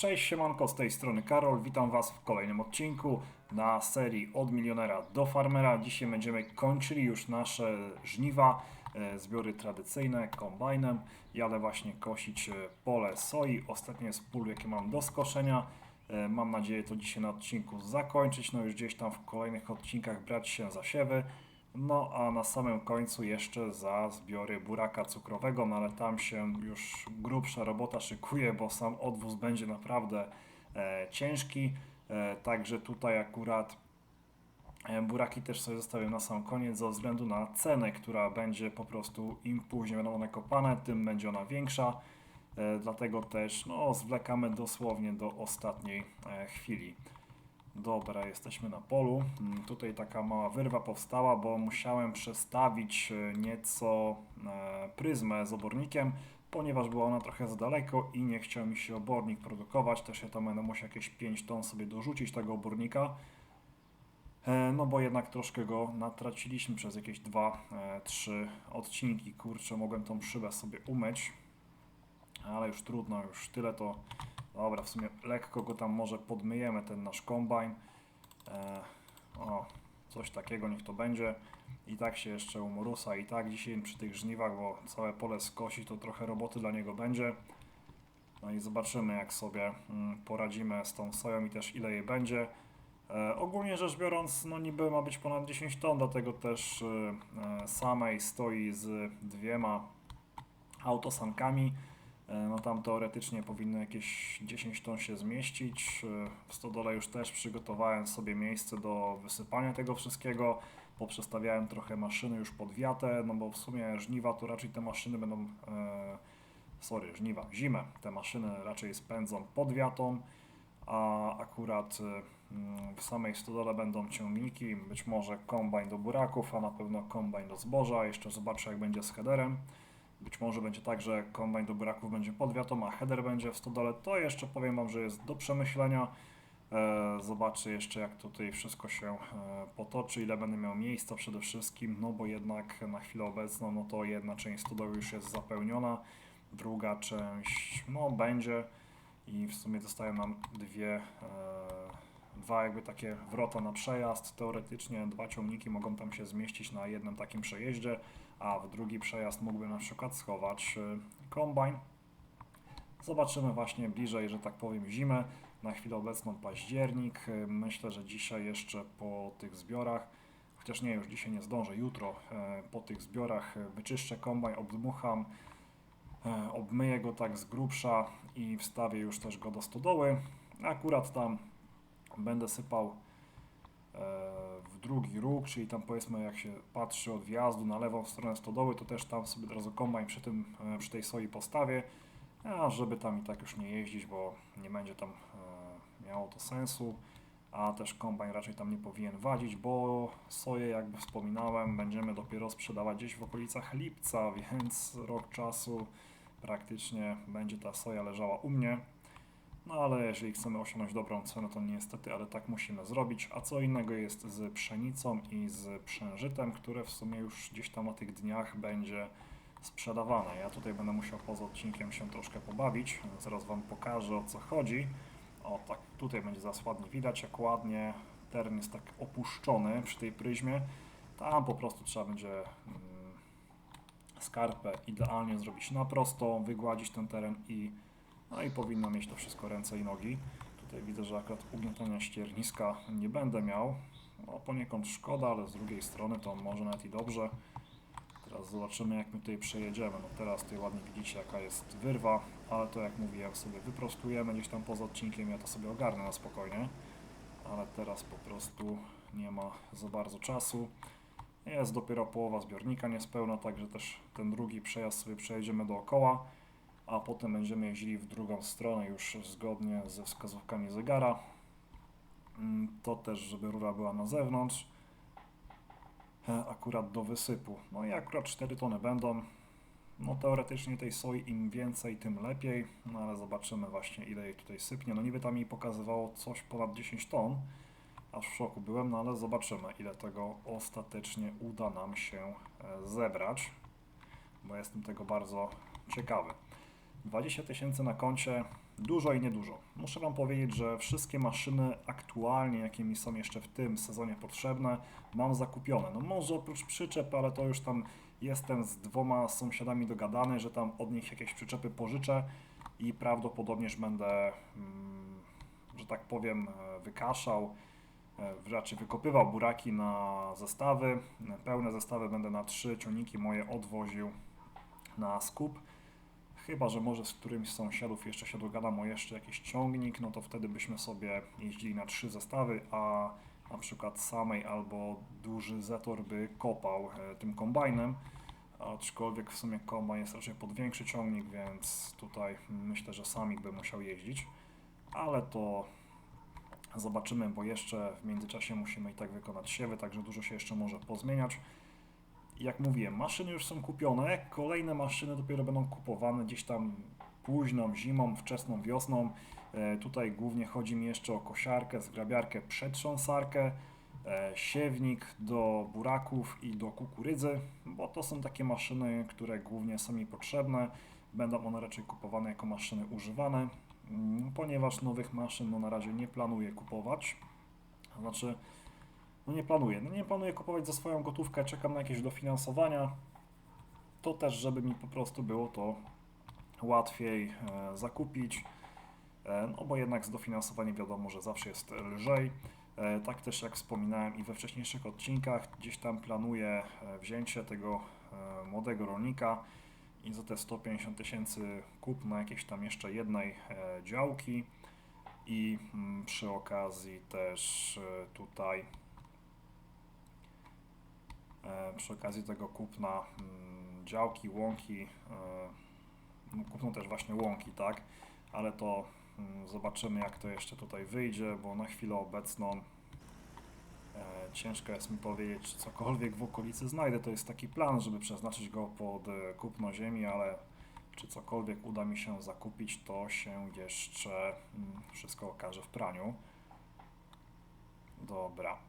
Cześć, siemanko, z tej strony Karol. Witam Was w kolejnym odcinku na serii Od Milionera do Farmera. Dzisiaj będziemy kończyli już nasze żniwa, e, zbiory tradycyjne kombajnem. Jadę właśnie kosić e, pole soi. Ostatnie jest pól, jakie mam do skoszenia. E, Mam nadzieję to dzisiaj na odcinku zakończyć. No już gdzieś tam w kolejnych odcinkach brać się za siewy. No a na samym końcu jeszcze za zbiory buraka cukrowego, no ale tam się już grubsza robota szykuje, bo sam odwóz będzie naprawdę e, ciężki. E, także tutaj akurat e, buraki też sobie zostawię na sam koniec ze względu na cenę, która będzie po prostu im później będą one kopane, tym będzie ona większa. E, dlatego też no, zwlekamy dosłownie do ostatniej e, chwili. Dobra, jesteśmy na polu. Mm, Tutaj taka mała wyrwa powstała, bo musiałem przestawić e, nieco e, pryzmę z obornikiem, ponieważ była ona trochę za daleko i nie chciał mi się obornik produkować. Też ja tam będę musiał jakieś 5 ton sobie dorzucić tego obornika. E, No bo jednak troszkę go natraciliśmy przez jakieś 2-3 odcinki. Kurczę, mogłem tą szybę sobie umyć, ale już trudno, już tyle to Dobra, w sumie lekko go tam może podmyjemy, ten nasz kombajn. E, o, coś takiego niech to będzie. I tak się jeszcze u Morusa i tak dzisiaj przy tych żniwach, bo całe pole skosi, to trochę roboty dla niego będzie. No i zobaczymy jak sobie mm, poradzimy z tą soją i też ile jej będzie. E, ogólnie rzecz biorąc, no niby ma być ponad 10 ton, dlatego też e, e, samej stoi z dwiema autosankami. E, No tam teoretycznie powinno jakieś 10 ton się zmieścić. E, W stodole już też przygotowałem sobie miejsce do wysypania tego wszystkiego. Poprzestawiałem trochę maszyny już pod wiatę, no bo w sumie żniwa to raczej te maszyny będą, e, sorry, żniwa, zimę te maszyny raczej spędzą pod wiatą, a akurat mm, w samej stodole będą ciągniki, być może kombajn do buraków, a na pewno kombajn do zboża. Jeszcze zobaczę jak będzie z headerem. Być może będzie tak, że kombajn do buraków będzie pod a header będzie w stodole. To jeszcze powiem Wam, że jest do przemyślenia. E, zobaczę jeszcze, jak tutaj wszystko się e, potoczy, ile będę miał miejsca przede wszystkim, no bo jednak na chwilę obecną, no to jedna część stodoły już jest zapełniona, druga część, no będzie i w sumie zostają nam dwie, e, dwa jakby takie wrota na przejazd. Teoretycznie dwa ciągniki mogą tam się zmieścić na jednym takim przejeździe, a w drugi przejazd mógłby na przykład schować e, kombajn. Zobaczymy właśnie bliżej, że tak powiem, zimę. Na chwilę obecną październik. E, Myślę, że dzisiaj jeszcze po tych zbiorach, chociaż nie, już dzisiaj nie zdążę, jutro e, po tych zbiorach wyczyszczę kombajn, obdmucham, obmyję go tak z grubsza i wstawię już też go do stodoły. Akurat tam będę sypał drugi róg, czyli tam powiedzmy jak się patrzy od wjazdu na lewą stronę stodoły, to też tam sobie od razu kombajn przy, tym, e, przy tej soi postawię, a żeby tam i tak już nie jeździć, bo nie będzie tam e, miało to sensu, a też kombajn raczej tam nie powinien wadzić, bo soję, jakby wspominałem, będziemy dopiero sprzedawać gdzieś w okolicach lipca, więc rok czasu praktycznie będzie ta soja leżała u mnie. No ale jeżeli chcemy osiągnąć dobrą cenę, to niestety, ale tak musimy zrobić. A co innego jest z pszenicą i z przężytem, które w sumie już gdzieś tam o tych dniach będzie sprzedawane. Ja tutaj będę musiał poza odcinkiem się troszkę pobawić. Zaraz Wam pokażę o co chodzi. O tak, tutaj będzie zaraz ładnie widać, jak ładnie teren jest tak opuszczony przy tej pryzmie. Tam po prostu trzeba będzie mm, skarpę idealnie zrobić na prosto, wygładzić ten teren i no i powinno mieć to wszystko ręce i nogi. Tutaj widzę, że akurat ugniatania ścierniska nie będę miał. No, poniekąd szkoda, ale z drugiej strony to może nawet i dobrze. Teraz zobaczymy, jak my tutaj przejedziemy. No teraz tutaj ładnie widzicie, jaka jest wyrwa, ale to jak mówiłem, sobie wyprostujemy gdzieś tam poza odcinkiem, ja to sobie ogarnę na spokojnie. Ale teraz po prostu nie ma za bardzo czasu. Jest dopiero połowa zbiornika niespełna, także też ten drugi przejazd sobie przejedziemy dookoła a potem będziemy jeździli w drugą stronę już zgodnie ze wskazówkami zegara. Mm, To też, żeby rura była na zewnątrz, e, akurat do wysypu. No i akurat 4 tony będą. No teoretycznie tej soi im więcej, tym lepiej, no ale zobaczymy właśnie ile jej tutaj sypnie. No niby tam mi pokazywało coś ponad 10 ton, aż w szoku byłem, no ale zobaczymy ile tego ostatecznie uda nam się e, zebrać, bo jestem tego bardzo ciekawy. 20 tysięcy na koncie, Dużo i niedużo. Muszę Wam powiedzieć, że wszystkie maszyny aktualnie, jakie mi są jeszcze w tym sezonie potrzebne, mam zakupione. No może oprócz przyczep, ale to już tam jestem z dwoma sąsiadami dogadany, że tam od nich jakieś przyczepy pożyczę i prawdopodobnież będę, mm, że tak powiem, e, wykaszał, e, raczej wykopywał buraki na zestawy. Pełne zestawy będę na trzy ciągniki moje odwoził na skup. Chyba, że może z którymś z sąsiadów jeszcze się dogadam o jeszcze jakiś ciągnik, no to wtedy byśmy sobie jeździli na trzy zestawy, a na przykład samej albo duży Zetor by kopał e, tym kombajnem, aczkolwiek w sumie kombajn jest raczej pod większy ciągnik, więc tutaj myślę, że samik by musiał jeździć, ale to zobaczymy, bo jeszcze w międzyczasie musimy i tak wykonać siewy, także dużo się jeszcze może pozmieniać. Jak mówiłem, maszyny już są kupione, kolejne maszyny dopiero będą kupowane gdzieś tam późną zimą, wczesną wiosną. E, tutaj głównie chodzi mi jeszcze o kosiarkę, zgrabiarkę, przetrząsarkę, e, siewnik do buraków i do kukurydzy, bo to są takie maszyny, które głównie są mi potrzebne. Będą one raczej kupowane jako maszyny używane, mm, ponieważ nowych maszyn no, na razie nie planuję kupować. Znaczy, no nie planuję. No nie planuję kupować za swoją gotówkę, czekam na jakieś dofinansowania. To też, żeby mi po prostu było to łatwiej e, zakupić. E, no bo jednak z dofinansowaniem wiadomo, że zawsze jest lżej. E, tak też jak wspominałem i we wcześniejszych odcinkach, gdzieś tam planuję wzięcie tego młodego rolnika i za te 150 tysięcy kup na jakiejś tam jeszcze jednej działki i mm, przy okazji też tutaj przy okazji tego kupna mm, działki, łąki, e, no, kupno też właśnie łąki, tak, ale to mm, zobaczymy jak to jeszcze tutaj wyjdzie, bo na chwilę obecną e, ciężko jest mi powiedzieć, czy cokolwiek w okolicy znajdę, to jest taki plan, żeby przeznaczyć go pod e, kupno ziemi, ale czy cokolwiek uda mi się zakupić, to się jeszcze mm, wszystko okaże w praniu. Dobra.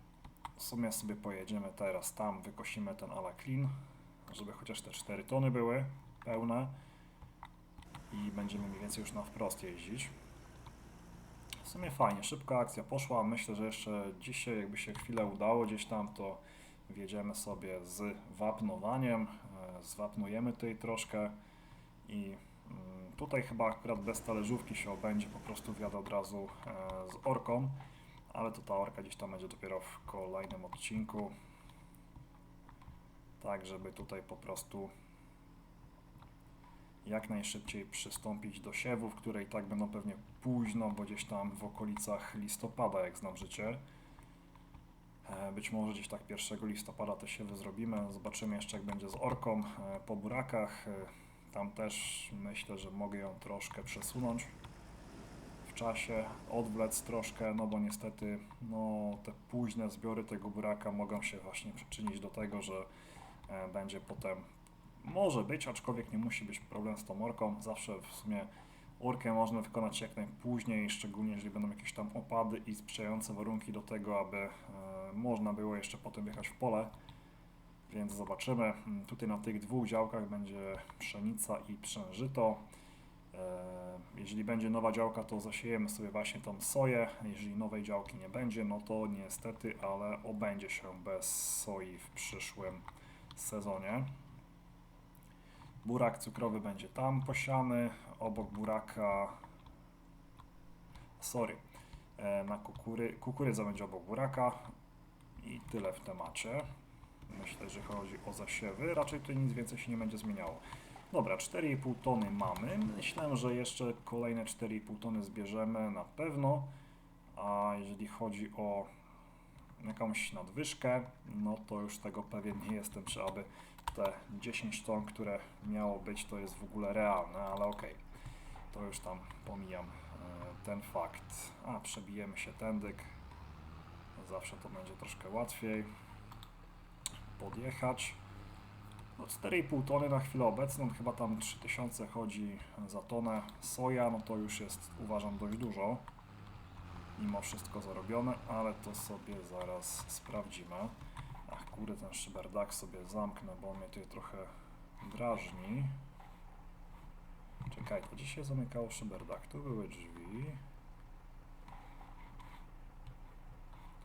W sumie sobie pojedziemy teraz tam, wykosimy ten ala clean, żeby chociaż te 4 tony były pełne i będziemy mniej więcej już na wprost jeździć. W sumie fajnie, szybka akcja poszła. Myślę, że jeszcze dzisiaj, jakby się chwilę udało gdzieś tam, to wjedziemy sobie z wapnowaniem, e, zwapnujemy tutaj troszkę i mm, tutaj chyba akurat bez talerzówki się obędzie, po prostu wjadę od razu e, z orką, ale to ta orka gdzieś tam będzie dopiero w kolejnym odcinku, tak żeby tutaj po prostu jak najszybciej przystąpić do siewów, które i tak będą pewnie późno, bo gdzieś tam w okolicach listopada, jak znam życie. E, Być może gdzieś tak 1 listopada te siewy zrobimy. Zobaczymy jeszcze jak będzie z orką e, po burakach. E, Tam też myślę, że mogę ją troszkę przesunąć czasie, odwlec troszkę, no bo niestety no, te późne zbiory tego buraka mogą się właśnie przyczynić do tego, że e, będzie potem może być, aczkolwiek nie musi być problem z tą orką. Zawsze w sumie orkę można wykonać jak najpóźniej, szczególnie jeżeli będą jakieś tam opady i sprzyjające warunki do tego, aby e, można było jeszcze potem jechać w pole. Więc zobaczymy. Mm, Tutaj na tych dwóch działkach będzie pszenica i przężyto. E, Jeżeli będzie nowa działka, to zasiejemy sobie właśnie tą soję. Jeżeli nowej działki nie będzie, no to niestety, ale obędzie się bez soi w przyszłym sezonie. Burak cukrowy będzie tam posiany, obok buraka. Sorry. E, Na kukury... kukurydza będzie obok buraka. I tyle w temacie. Myślę, że chodzi o zasiewy. Raczej tutaj nic więcej się nie będzie zmieniało. Dobra, 4,5 tony mamy. Myślę, że jeszcze kolejne 4,5 tony zbierzemy na pewno. A jeżeli chodzi o jakąś nadwyżkę, no to już tego pewien nie jestem, czy aby te 10 ton, które miało być, to jest w ogóle realne, ale okej. To już tam pomijam e, ten fakt. A, przebijemy się tędyk. Zawsze to będzie troszkę łatwiej podjechać. No 4,5 tony na chwilę obecną, chyba tam 3000 chodzi za tonę. Soja, no to już jest uważam dość dużo. Mimo wszystko zarobione, ale to sobie zaraz sprawdzimy. Ach kurde, ten szyberdak sobie zamknę, bo mnie tutaj trochę drażni. Czekaj, to się zamykało szyberdach. Tu były drzwi.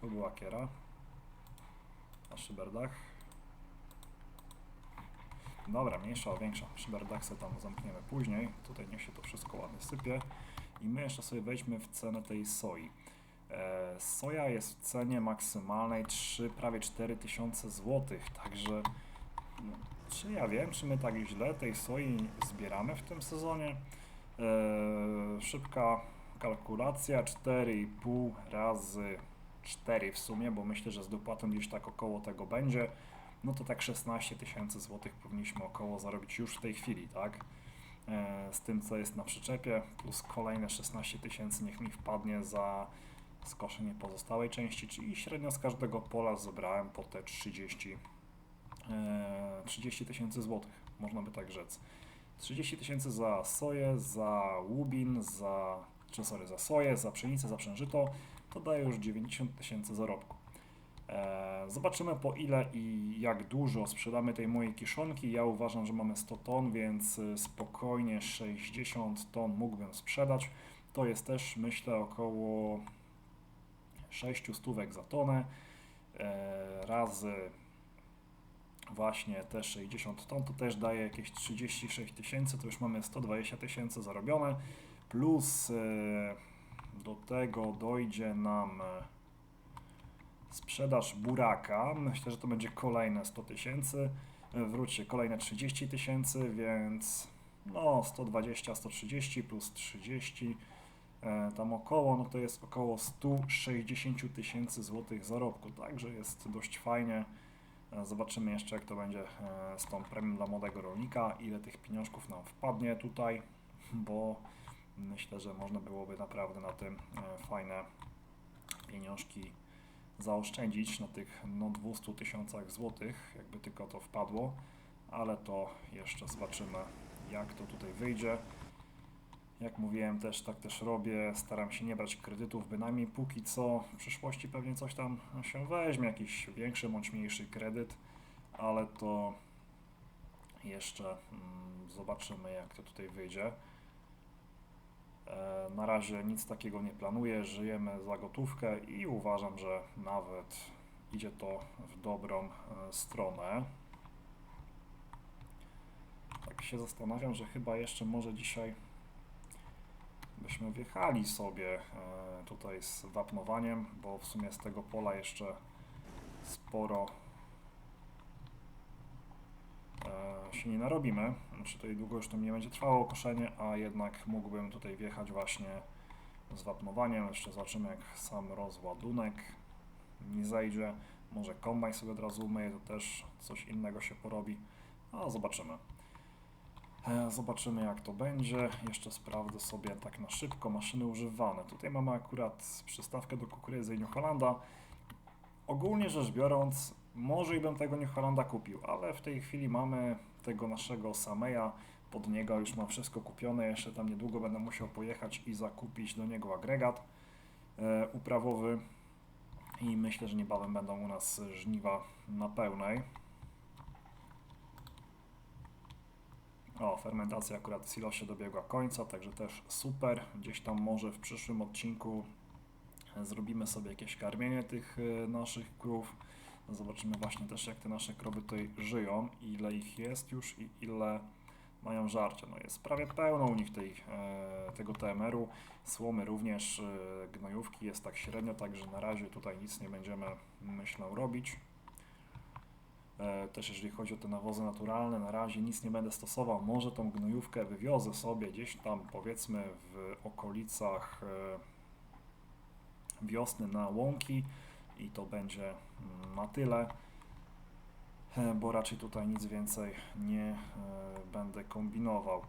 Tu była kiera. Na szyberdach. Dobra, mniejsza, większa. Szyberdach sobie tam zamkniemy później. Tutaj niech się to wszystko ładnie sypie. I my jeszcze sobie wejdźmy w cenę tej soi. E, soja jest w cenie maksymalnej 3, prawie 4000 zł, także no, czy ja wiem, czy my tak źle tej soi zbieramy w tym sezonie? E, szybka kalkulacja 4,5 razy 4 w sumie, bo myślę, że z dopłatą gdzieś tak około tego będzie. No to tak 16 tysięcy złotych powinniśmy około zarobić już w tej chwili, tak? E, z tym, co jest na przyczepie, plus kolejne 16 tysięcy niech mi wpadnie za skoszenie pozostałej części, czyli średnio z każdego pola zebrałem po te 30 e, 30 tysięcy złotych, można by tak rzec. 30 tysięcy za soję, za łubin, za, czy sorry, za soję, za pszenicę, za przężyto, to daje już 90 tysięcy zarobku. E, zobaczymy po ile i jak dużo sprzedamy tej mojej kiszonki. Ja uważam, że mamy 100 ton, więc y, spokojnie 60 ton mógłbym sprzedać. To jest też myślę około 6 stówek za tonę e, razy właśnie te 60 ton, to też daje jakieś 36 tysięcy, to już mamy 120 tysięcy zarobione, plus e, do tego dojdzie nam sprzedaż buraka, myślę, że to będzie kolejne 100 tysięcy, wróćcie, kolejne 30 tysięcy, więc no 120, 130 plus 30, e, tam około, no to jest około 160 tysięcy złotych zarobku, także jest dość fajnie. E, Zobaczymy jeszcze, jak to będzie e, z tą premią dla młodego rolnika, ile tych pieniążków nam wpadnie tutaj, bo myślę, że można byłoby naprawdę na tym fajne pieniążki zaoszczędzić, na tych no 200 tysiącach złotych, jakby tylko to wpadło, ale to jeszcze zobaczymy, jak to tutaj wyjdzie. Jak mówiłem, też tak też robię. Staram się nie brać kredytów, bynajmniej póki co. W przyszłości pewnie coś tam się weźmie, jakiś większy bądź mniejszy kredyt, ale to jeszcze mm, zobaczymy, jak to tutaj wyjdzie. E, na razie nic takiego nie planuję, żyjemy za gotówkę i uważam, że nawet idzie to w dobrą e, stronę. Tak się zastanawiam, że chyba jeszcze może dzisiaj byśmy wjechali sobie e, tutaj z wapnowaniem, bo w sumie z tego pola jeszcze sporo się nie narobimy. Znaczy tutaj długo już to nie będzie trwało koszenie, a jednak mógłbym tutaj wjechać właśnie z wapnowaniem. Jeszcze zobaczymy jak sam rozładunek nie zejdzie. Może kombajn sobie od razu umyje, to też coś innego się porobi. A zobaczymy. E, Zobaczymy jak to będzie. Jeszcze sprawdzę sobie tak na szybko maszyny używane. Tutaj mamy akurat przystawkę do kukurydzy i New. Ogólnie rzecz biorąc, może i bym tego New Hollanda kupił, ale w tej chwili mamy tego naszego Sameja. Pod niego już mam wszystko kupione. Jeszcze tam niedługo będę musiał pojechać i zakupić do niego agregat e, uprawowy. I myślę, że niebawem będą u nas żniwa na pełnej. O, fermentacja akurat w silosie dobiegła końca, także też super. Gdzieś tam może w przyszłym odcinku zrobimy sobie jakieś karmienie tych e, naszych krów. Zobaczymy właśnie też jak te nasze krowy tutaj żyją, ile ich jest już i ile mają żarcia. No jest prawie pełno u nich tej, e, tego TMR-u. Słomy również, e, gnojówki jest tak średnio, także na razie tutaj nic nie będziemy, myślę, robić. E, Też jeżeli chodzi o te nawozy naturalne, na razie nic nie będę stosował. Może tą gnojówkę wywiozę sobie gdzieś tam powiedzmy w okolicach wiosny na łąki i to będzie na tyle, e, bo raczej tutaj nic więcej nie e, będę kombinował e,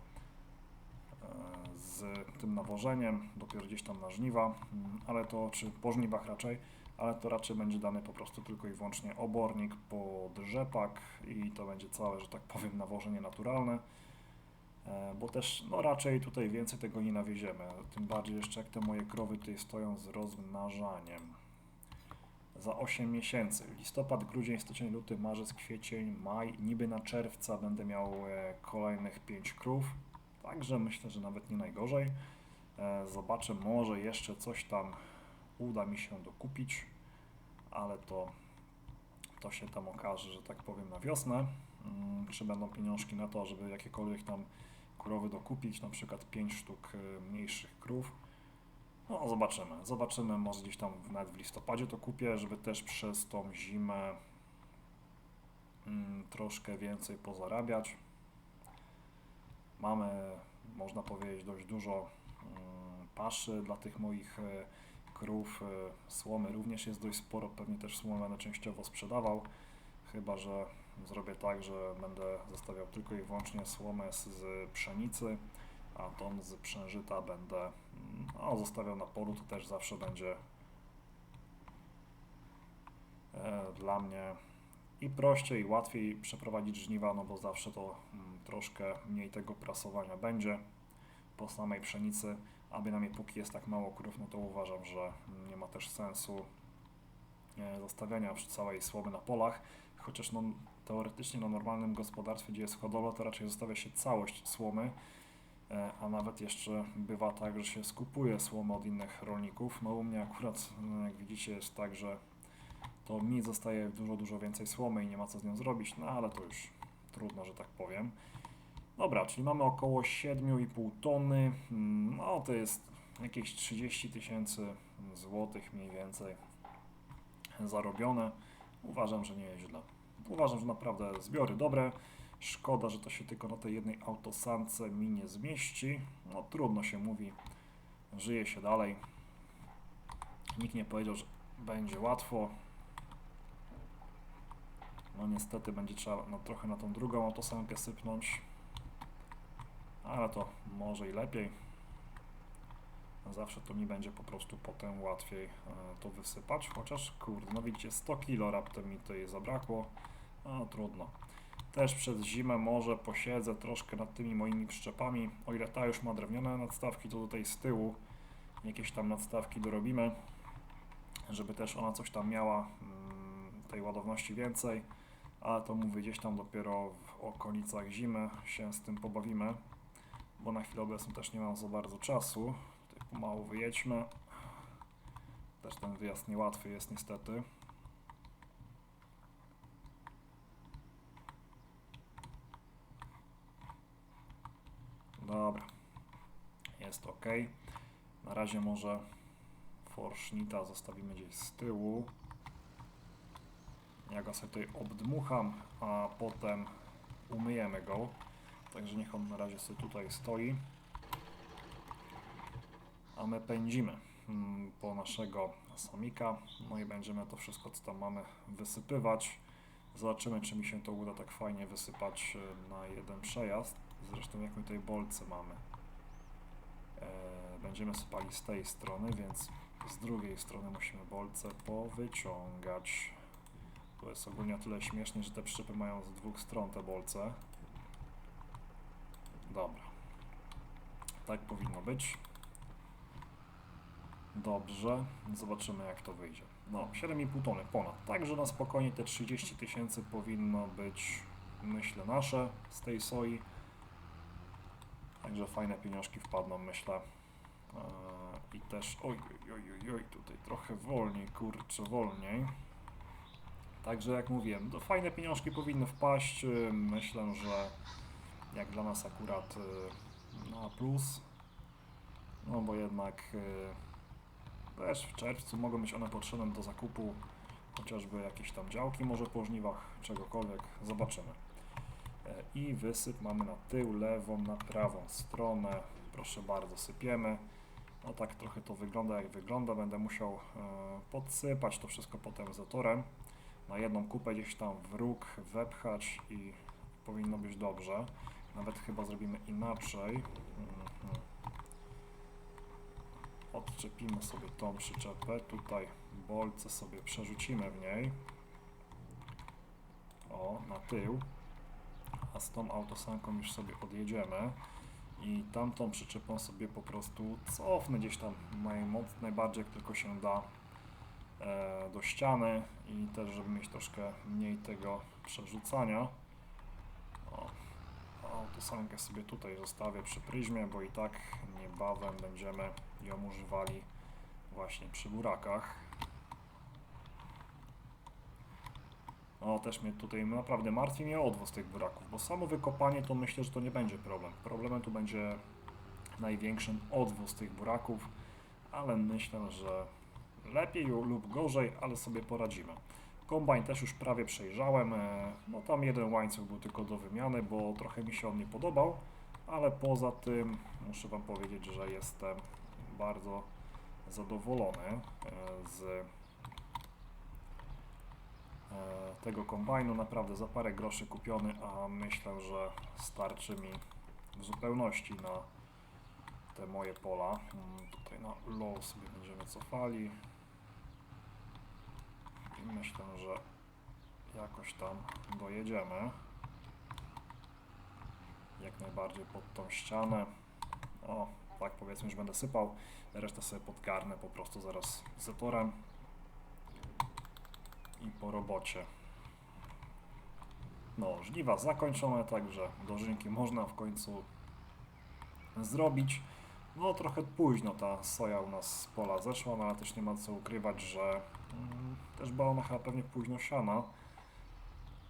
z tym nawożeniem, dopiero gdzieś tam na żniwa, mm, ale to czy po żniwach raczej, ale to raczej będzie dany po prostu tylko i wyłącznie obornik pod rzepak i to będzie całe, że tak powiem, nawożenie naturalne, bo też no raczej tutaj więcej tego nie nawieziemy, tym bardziej jeszcze jak te moje krowy tutaj stoją z rozmnażaniem. Za 8 miesięcy, listopad, grudzień, styczeń, luty, marzec, kwiecień, maj, niby na czerwca będę miał e, kolejnych 5 krów, Także myślę, że nawet nie najgorzej. E, Zobaczę, może jeszcze coś tam uda mi się dokupić, ale to, to się tam okaże, że tak powiem, na wiosnę. Mm, Czy będą pieniążki na to, żeby jakiekolwiek tam krowy dokupić, na przykład 5 sztuk e, mniejszych krów. No, zobaczymy. Zobaczymy, może gdzieś tam nawet w listopadzie to kupię, żeby też przez tą zimę mm, troszkę więcej pozarabiać. Mamy, można powiedzieć, dość dużo mm, paszy dla tych moich e, krów. E, Słomy również jest dość sporo, pewnie też słomę będę częściowo sprzedawał, chyba że zrobię tak, że będę zostawiał tylko i wyłącznie słomę z pszenicy, a tą z przężyta będę mm, no, zostawiał na polu, to też zawsze będzie e, dla mnie i prościej, i łatwiej przeprowadzić żniwa, no bo zawsze to mm, troszkę mniej tego prasowania będzie po samej pszenicy, a bynajmniej póki jest tak mało krów, no to uważam, że mm, nie ma też sensu e, zostawiania całej słomy na polach, chociaż no, teoretycznie na normalnym gospodarstwie, gdzie jest hodowla, to raczej zostawia się całość słomy, a nawet jeszcze bywa tak, że się skupuje słomę od innych rolników. No u mnie akurat, no, jak widzicie, jest tak, że to mi zostaje dużo, dużo więcej słomy i nie ma co z nią zrobić, no ale to już trudno, że tak powiem. Dobra, czyli mamy około 7,5 tony, Mm, no to jest jakieś 30 tysięcy złotych mniej więcej zarobione. Uważam, że nie jest źle. Uważam, że naprawdę zbiory dobre. Szkoda, że to się tylko na tej jednej autosance mi nie zmieści. No trudno się mówi, żyje się dalej. Nikt nie powiedział, że będzie łatwo. No niestety będzie trzeba no, trochę na tą drugą autosankę sypnąć. Ale to może i lepiej. Zawsze to mi będzie po prostu potem łatwiej e, to wysypać. Chociaż kurde, no widzicie 100 kilo raptem mi tutaj zabrakło. No trudno. Też przez zimę może posiedzę troszkę nad tymi moimi przyczepami. O ile ta już ma drewniane nadstawki, to tutaj z tyłu jakieś tam nadstawki dorobimy, żeby też ona coś tam miała mm, tej ładowności więcej ale to mówię gdzieś tam dopiero w okolicach zimy się z tym pobawimy, bo na chwilę obecną też nie mam za bardzo czasu. Tutaj pomału wyjedźmy. Też ten wyjazd niełatwy jest niestety. Dobra, jest ok. Na razie może forsznita zostawimy gdzieś z tyłu. Ja go sobie tutaj obdmucham, a potem umyjemy go. Także niech on na razie sobie tutaj stoi. A my pędzimy mm, po naszego samika. No i będziemy to wszystko, co tam mamy, wysypywać. Zobaczymy, czy mi się to uda tak fajnie wysypać e, na jeden przejazd. Zresztą, jak my tutaj bolce mamy. E, Będziemy sypali z tej strony, więc z drugiej strony musimy bolce powyciągać. To jest ogólnie o tyle śmiesznie, że te przyczepy mają z dwóch stron te bolce. Dobra. Tak powinno być. Dobrze. Zobaczymy jak to wyjdzie. No, 7,5 tony ponad. Także na spokojnie te 30 tysięcy powinno być, myślę, nasze z tej soi. Także fajne pieniążki wpadną, myślę. Eee, I też, oj, oj, oj, oj, tutaj trochę wolniej, kurczę, wolniej. Także jak mówiłem, to fajne pieniążki powinny wpaść. y, Myślę, że jak dla nas akurat y, na plus. No bo jednak też w czerwcu mogą być one potrzebne do zakupu chociażby jakieś tam działki może po żniwach, czegokolwiek. Zobaczymy. E, I wysyp mamy na tył, lewą, na prawą stronę. Proszę bardzo, sypiemy. No tak trochę to wygląda jak wygląda. Będę musiał e, podsypać to wszystko potem zatorem na jedną kupę gdzieś tam w róg wepchać i powinno być dobrze. Nawet chyba zrobimy inaczej. Mhm. Odczepimy sobie tą przyczepę. Tutaj bolce sobie przerzucimy w niej. O, na tył. A z tą autosanką już sobie odjedziemy. I tamtą przyczepą sobie po prostu cofnę gdzieś tam najmoc, najbardziej jak tylko się da e, do ściany i też żeby mieć troszkę mniej tego przerzucania. O, autosankę sobie tutaj zostawię przy pryzmie, bo i tak niebawem będziemy ją używali właśnie przy burakach. O, też mnie tutaj naprawdę martwi mnie odwoz tych buraków, bo samo wykopanie to myślę, że to nie będzie problem. Problemem tu będzie największym odwóz tych buraków, ale myślę, że lepiej lub gorzej, ale sobie poradzimy. Kombajn też już prawie przejrzałem, e, no tam jeden łańcuch był tylko do wymiany, bo trochę mi się on nie podobał, ale poza tym muszę Wam powiedzieć, że jestem bardzo zadowolony e, z tego kombajnu. Naprawdę za parę groszy kupiony, a myślę, że starczy mi w zupełności na te moje pola. Mm, Tutaj na low sobie będziemy cofali. I myślę, że jakoś tam dojedziemy. Jak najbardziej pod tą ścianę. O, tak powiedzmy, że będę sypał. Resztę sobie podgarnę po prostu zaraz zetorem. I po robocie. No, żniwa zakończone, także dożynki można w końcu zrobić. No trochę późno ta soja u nas z pola zeszła, no ale też nie ma co ukrywać, że mm, też była ona chyba pewnie późno siana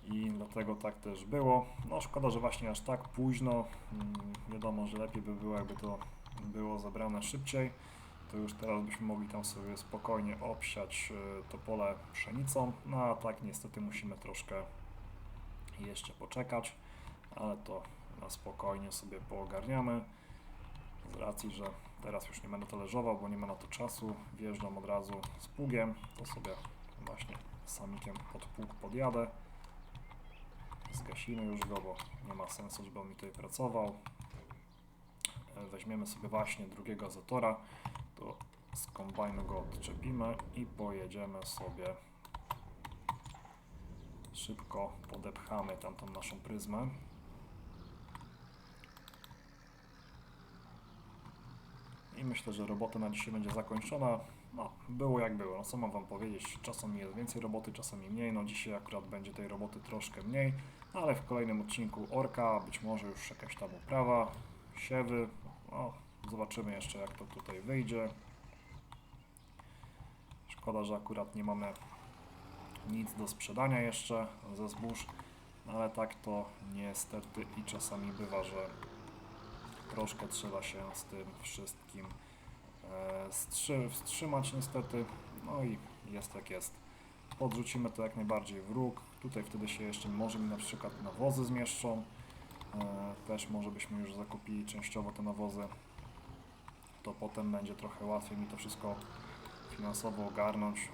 i dlatego tak też było. No szkoda, że właśnie aż tak późno. Mm, wiadomo, że lepiej by było, jakby to było zebrane szybciej. To już teraz byśmy mogli tam sobie spokojnie obsiać y, to pole pszenicą. No a tak niestety musimy troszkę jeszcze poczekać, ale to na spokojnie sobie poogarniamy. Z racji, że teraz już nie będę talerzował, bo nie ma na to czasu, wjeżdżam od razu z pługiem, to sobie właśnie samikiem pod pług podjadę. Zgasimy już go, bo nie ma sensu, żeby on mi tutaj pracował. E, Weźmiemy sobie właśnie drugiego zatora, to z kombajnu go odczepimy i pojedziemy sobie szybko podepchamy tamtą naszą pryzmę. I myślę, że robota na dzisiaj będzie zakończona. No, było jak było. No, co mam Wam powiedzieć? Czasami jest więcej roboty, czasami mniej. No, dzisiaj akurat będzie tej roboty troszkę mniej, ale w kolejnym odcinku Orka, być może już jakaś tam uprawa, siewy. No, zobaczymy jeszcze, jak to tutaj wyjdzie. Szkoda, że akurat nie mamy nic do sprzedania jeszcze ze zbóż, no ale tak to niestety i czasami bywa, że troszkę trzeba się z tym wszystkim e, wstrzy- wstrzymać niestety, no i jest jak jest. Podrzucimy to jak najbardziej w róg, tutaj wtedy się jeszcze może mi na przykład nawozy zmieszczą, e, też może byśmy już zakupili częściowo te nawozy, to potem będzie trochę łatwiej mi to wszystko finansowo ogarnąć.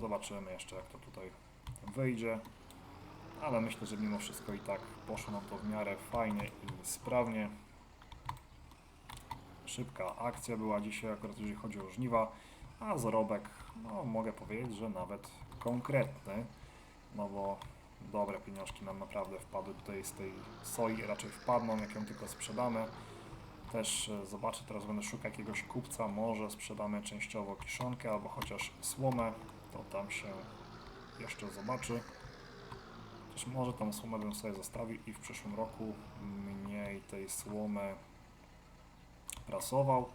Zobaczymy jeszcze jak to tutaj wyjdzie. Ale myślę, że mimo wszystko i tak poszło nam to w miarę fajnie i sprawnie. Szybka akcja była dzisiaj, akurat jeżeli chodzi o żniwa, a zarobek, no mogę powiedzieć, że nawet konkretny, no bo dobre pieniążki nam naprawdę wpadły tutaj z tej soi, raczej wpadną, jak ją tylko sprzedamy. Też e, zobaczę, teraz będę szukał jakiegoś kupca, może sprzedamy częściowo kiszonkę albo chociaż słomę, to tam się jeszcze zobaczy. Też może tą słomę bym sobie zostawił i w przyszłym roku mniej tej słomy prasował.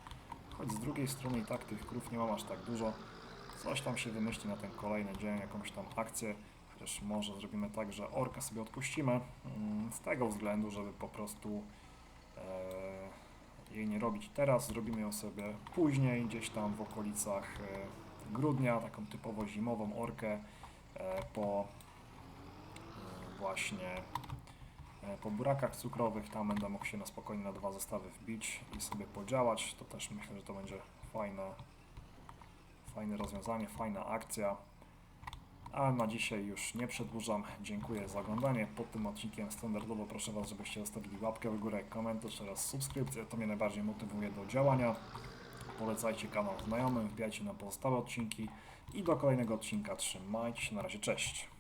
Choć z drugiej strony i tak tych krów nie mam aż tak dużo. Coś tam się wymyśli na ten kolejny dzień, jakąś tam akcję. Chociaż może zrobimy tak, że orkę sobie odpuścimy. mm, Z tego względu, żeby po prostu e, jej nie robić teraz. Zrobimy ją sobie później, gdzieś tam w okolicach e, grudnia, taką typowo zimową orkę e, po e, właśnie po burakach cukrowych, tam będę mógł się na spokojnie na dwa zestawy wbić i sobie podziałać. To też myślę, że to będzie fajne, fajne rozwiązanie, fajna akcja. A na dzisiaj już nie przedłużam. Dziękuję za oglądanie. Pod tym odcinkiem standardowo proszę Was, żebyście zostawili łapkę w górę, komentarz oraz subskrypcję. To mnie najbardziej motywuje do działania. Polecajcie kanał znajomym, wbijajcie na pozostałe odcinki i do kolejnego odcinka. Trzymajcie się, na razie, cześć.